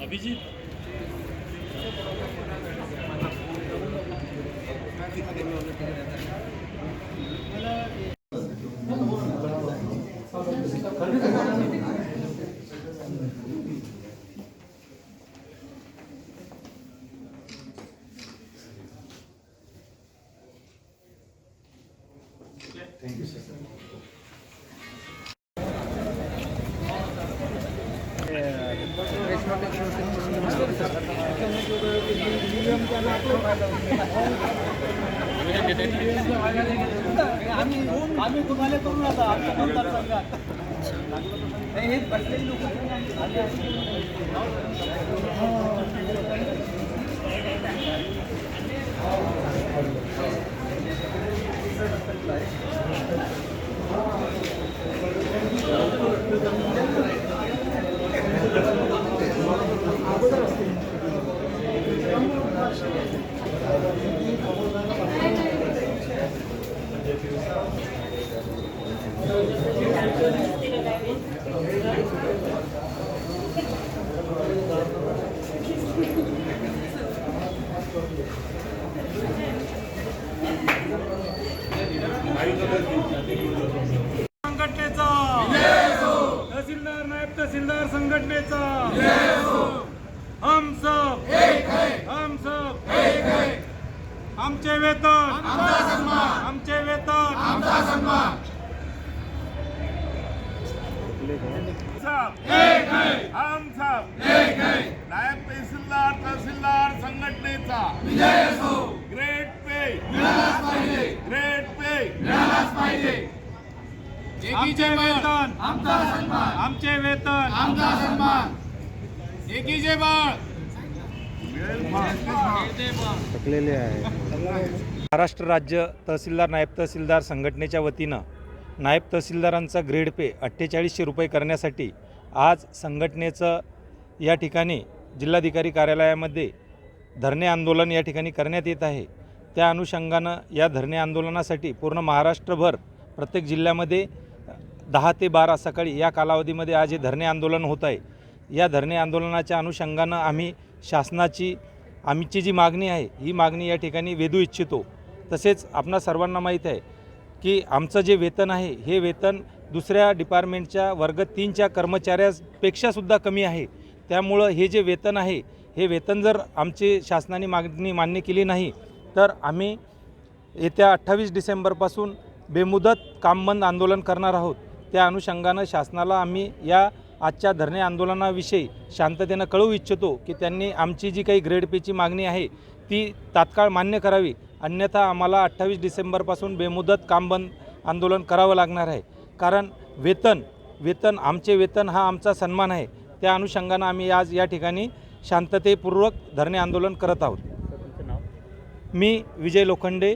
अभिजित आम्ही आम्ही तुम्हाला करून आता आमच्या मतदारसंघात हे बसलेली लोक. संघटनेचा. तहसीलदार नायब तहसीलदार संघटनेचा. हम सब. हम सब. आमचे वेतन आमचे वेतन हम सब नायब तहसीलदार तहसीलदार संघटनेचा ग्रेट पे ग्रेट पे आमचे वेतन. आमचा सन्मान. आमचे वेतन. आमचा सन्मान. एकीचे बाळ महाराष्ट्र राज्य तहसीलदार नायब तहसीलदार संघटनेच्या वतीनं नायब तहसीलदारांचा ग्रेड पे अठ्ठेचाळीसशे रुपये करण्यासाठी आज संघटनेचं या ठिकाणी जिल्हाधिकारी कार्यालयामध्ये धरणे आंदोलन या ठिकाणी करण्यात येत आहे. त्या अनुषंगानं या धरणे आंदोलनासाठी पूर्ण महाराष्ट्रभर प्रत्येक जिल्ह्यामध्ये दहा ते बारा सकाळी या कालावधीमध्ये आज हे धरणे आंदोलन होत आहे. या धरणे आंदोलनाच्या अनुषंगानं आम्ही शासनाची आमची जी मागणी आहे ही मागणी या ठिकाणी वेधू इच्छितो. तसेच आपणा सर्वांना माहीत आहे की आमचं जे वेतन आहे हे वेतन दुसऱ्या डिपार्टमेंटच्या वर्ग तीनच्या कर्मचाऱ्यापेक्षासुद्धा कमी आहे. त्यामुळं हे जे वेतन आहे हे वेतन जर आमची शासनाने मागणी मान्य केली नाही तर आम्ही येत्या अठ्ठावीस डिसेंबरपासून बेमुदत कामबंद आंदोलन करणार आहोत. त्या अनुषंगानं शासनाला आम्ही या आजच्या धरणे आंदोलनाविषयी शांततेनं कळवू इच्छितो की त्यांनी आमची जी काही ग्रेड पेची मागणी आहे ती तात्काळ मान्य करावी. अन्यथा आम्हाला अठ्ठावीस डिसेंबरपासून बेमुदत कामबंद आंदोलन करावं लागणार आहे. कारण वेतन वेतन आमचे वेतन हा आमचा सन्मान आहे. त्या अनुषंगानं आम्ही आज या ठिकाणी शांततेपूर्वक धरणे आंदोलन करत आहोत. मी विजय लोखंडे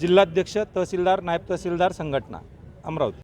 जिल्हाध्यक्ष तहसीलदार नायब तहसीलदार संघटना अमरावती.